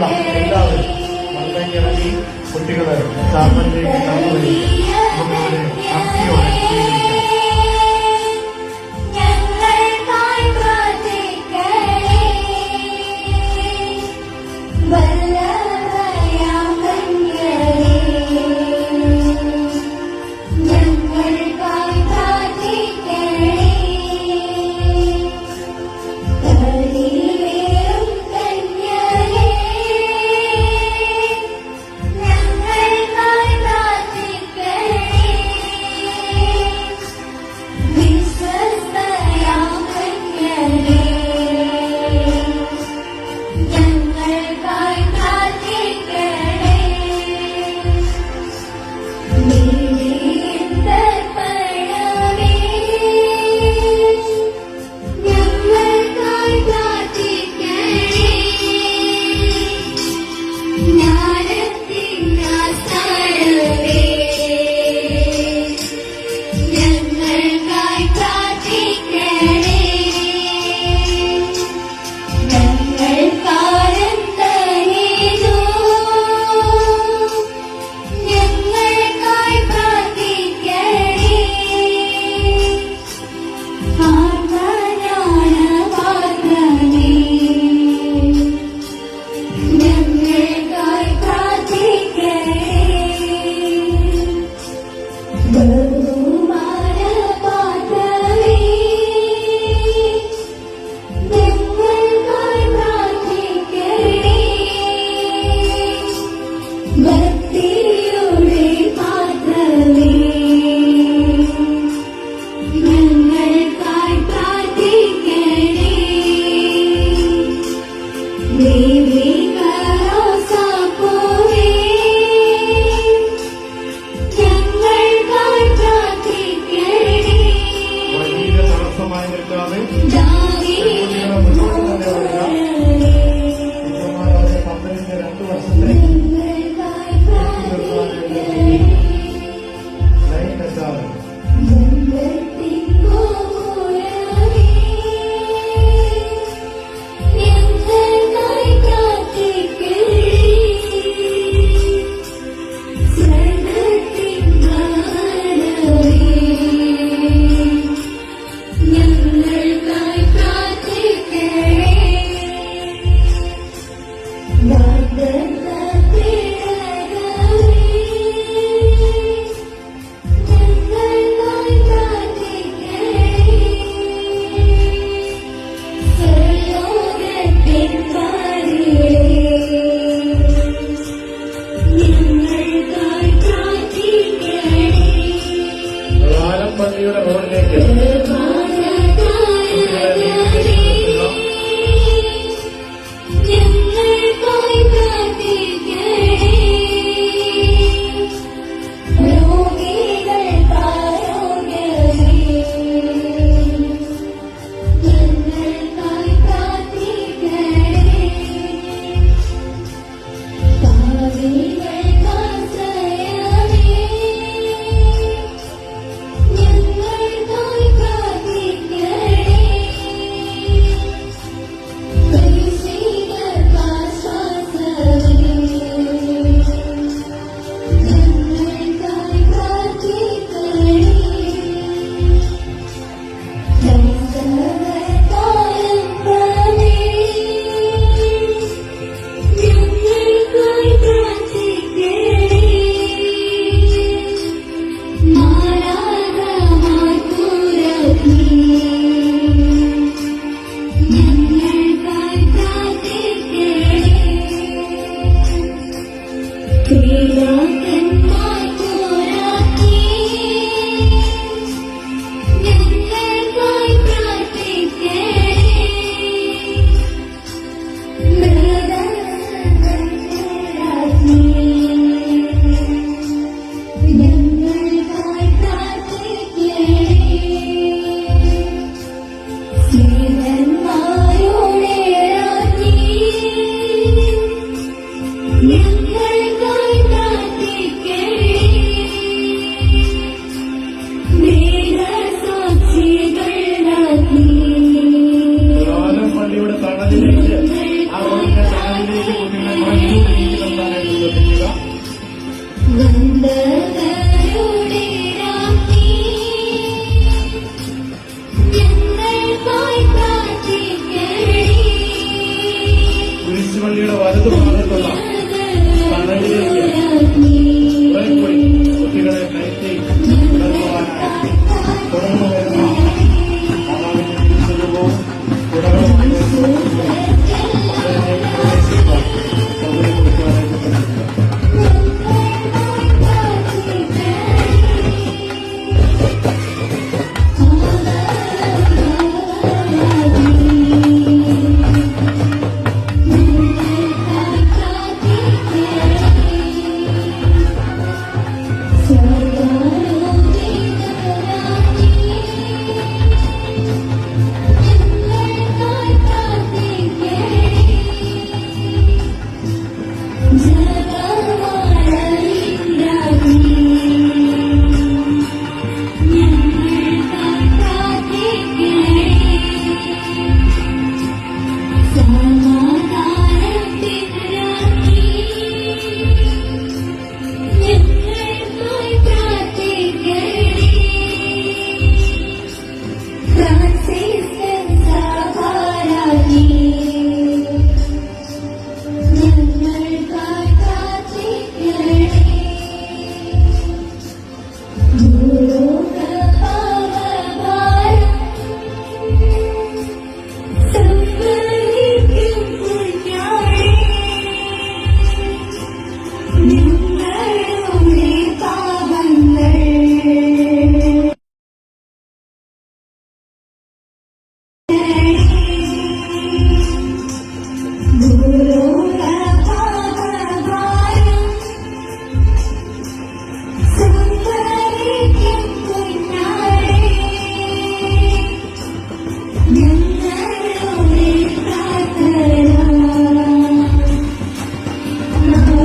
പന്തലിലുള്ള എല്ലാവരും മത്സരിച്ചിറങ്ങി കുട്ടികളെ സ്ഥാപനത്തിലേക്ക് കടന്നു പള്ളിയുടെ മുകളിലേക്ക് You.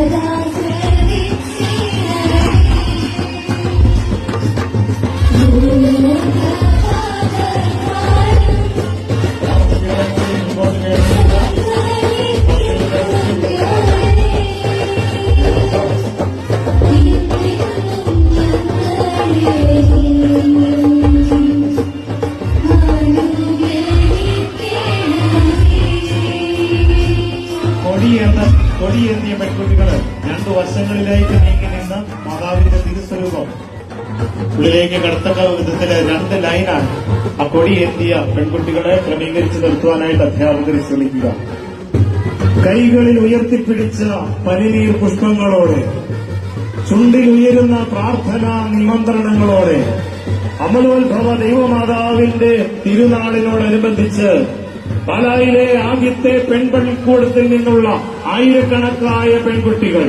കുട്ടികളെ കൊടിയേന്ത കൊടിയേന്തിയ പെൺകുട്ടികൾ രണ്ടു വർഷങ്ങളിലേക്ക് നീങ്ങി നിന്ന് മാതാവിന്റെ തിരുസ്വരൂപം. ഉള്ളിലേക്ക് കടത്തക്ക വിധത്തിൽ രണ്ട് ലൈനാണ്. ആ കൊടിയേന്തിയ പെൺകുട്ടികളെ ക്രമീകരിച്ച് നിർത്തുവാനായിട്ട് അധ്യാപകർ ശ്രമിക്കുക. കൈകളിൽ ഉയർത്തിപ്പിടിച്ച പനിനീർ പുഷ്പങ്ങളോടെ ചുണ്ടിൽ ഉയരുന്ന പ്രാർത്ഥനാ നിമന്ത്രണങ്ങളോടെ അമലോത്ഭവ ദൈവമാതാവിന്റെ തിരുനാളിനോടനുബന്ധിച്ച് പാലായിലെ ആദ്യത്തെ പെൺപണിക്കൂടത്തിൽ നിന്നുള്ള ആയിരക്കണക്കായ പെൺകുട്ടികൾ.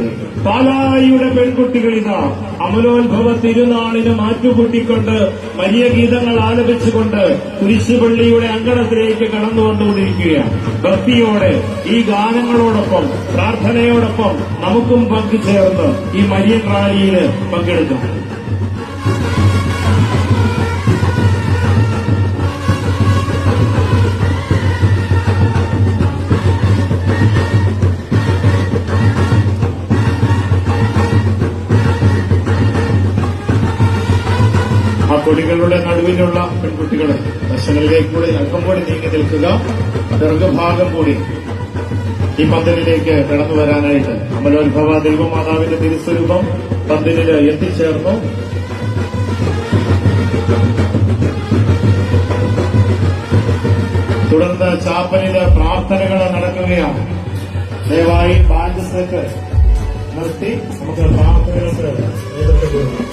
പാലായിയുടെ പെൺകുട്ടികൾ ഇതാ. അമലോത്ഭവ തിരുനാളിന് മാറ്റുകൂട്ടിക്കൊണ്ട് വലിയ ഗീതങ്ങൾ ആലപിച്ചുകൊണ്ട് കുരിശുപള്ളിയുടെ അങ്കണത്തിലേക്ക് കടന്നുകൊണ്ടുകൊണ്ടിരിക്കുകയാണ് ഭക്തിയോടെ ഈ ഗാനങ്ങളോടൊപ്പം പ്രാർത്ഥനയോടൊപ്പം നമുക്കും പങ്കുചേർന്ന് ഈ മരിയൻ റാലിയിൽ പങ്കെടുക്കാം. കൊടികളുടെ നടുവിലുള്ള പെൺകുട്ടികൾ ദർശനത്തിലേക്ക് കൂടി അല്പം കൂടി നീങ്ങി നിൽക്കുക. ദീർഘഭാഗം കൂടി ഈ പന്തലിലേക്ക് കടന്നു വരാനായിട്ട് അമലോത്ഭവ ദൈവമാതാവിന്റെ തിരുസ്വരൂപം പന്തലിൽ എത്തിച്ചേർന്നു. തുടർന്ന് ചാപ്പലിൽ പ്രാർത്ഥനകൾ നടക്കുകയാണ്. ദയവായി സെറ്റ് നിർത്തി. നമുക്ക് പ്രാർത്ഥനകൾക്ക് നേതൃത്വം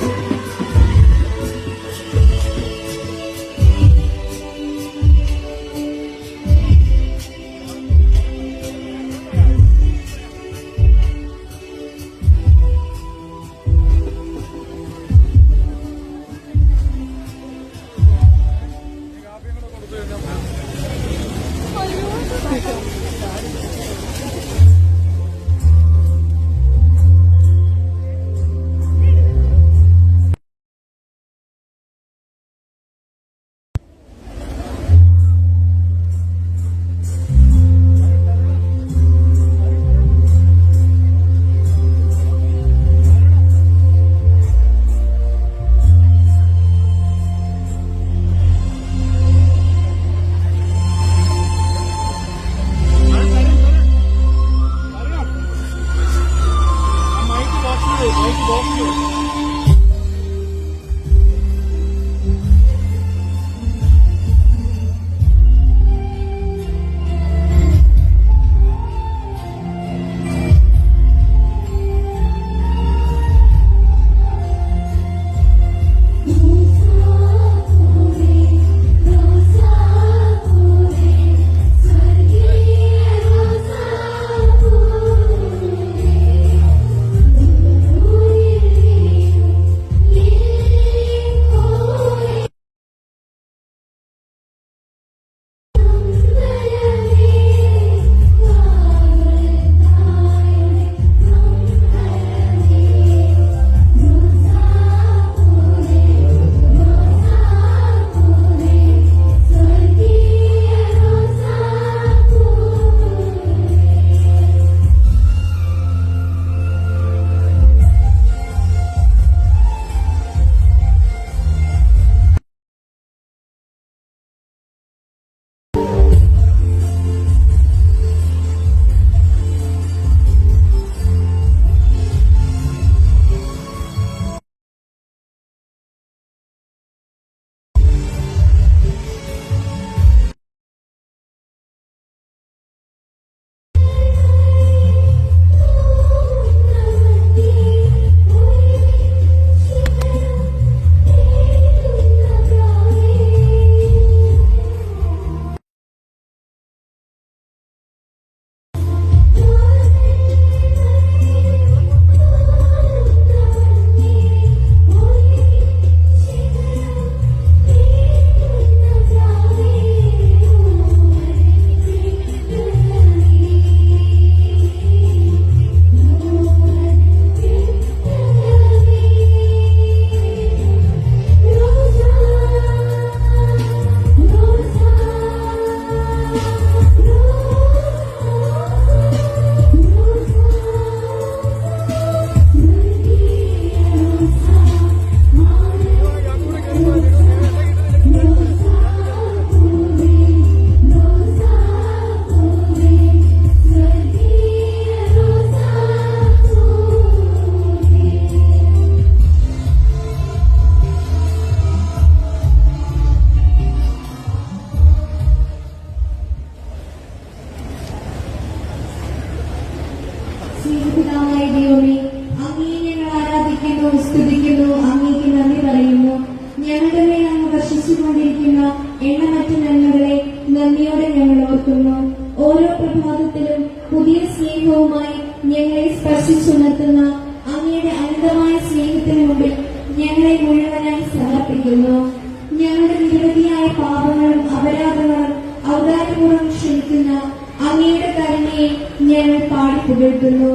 പുകഴ്ത്തുന്നു.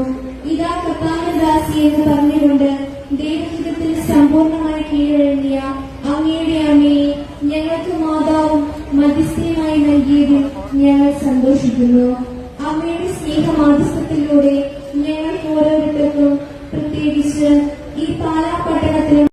ഇതാ കത്താനദാസി എന്ന് പറഞ്ഞുകൊണ്ട് ദൈവഹിതത്തിൽ സമ്പൂർണമായി കീഴടങ്ങിയ അങ്ങയുടെ അമ്മയെ ഞങ്ങൾക്ക് മാതാവും മധ്യസ്ഥയുമായി നൽകിയതിൽ ഞങ്ങൾ സന്തോഷിക്കുന്നു. അമ്മയുടെ സ്നേഹമാധ്യസ്ഥത്തിലൂടെ ഞങ്ങൾ ഓരോരുത്തർക്കും പ്രത്യേകിച്ച് ഈ പാലാ പട്ടണത്തിലും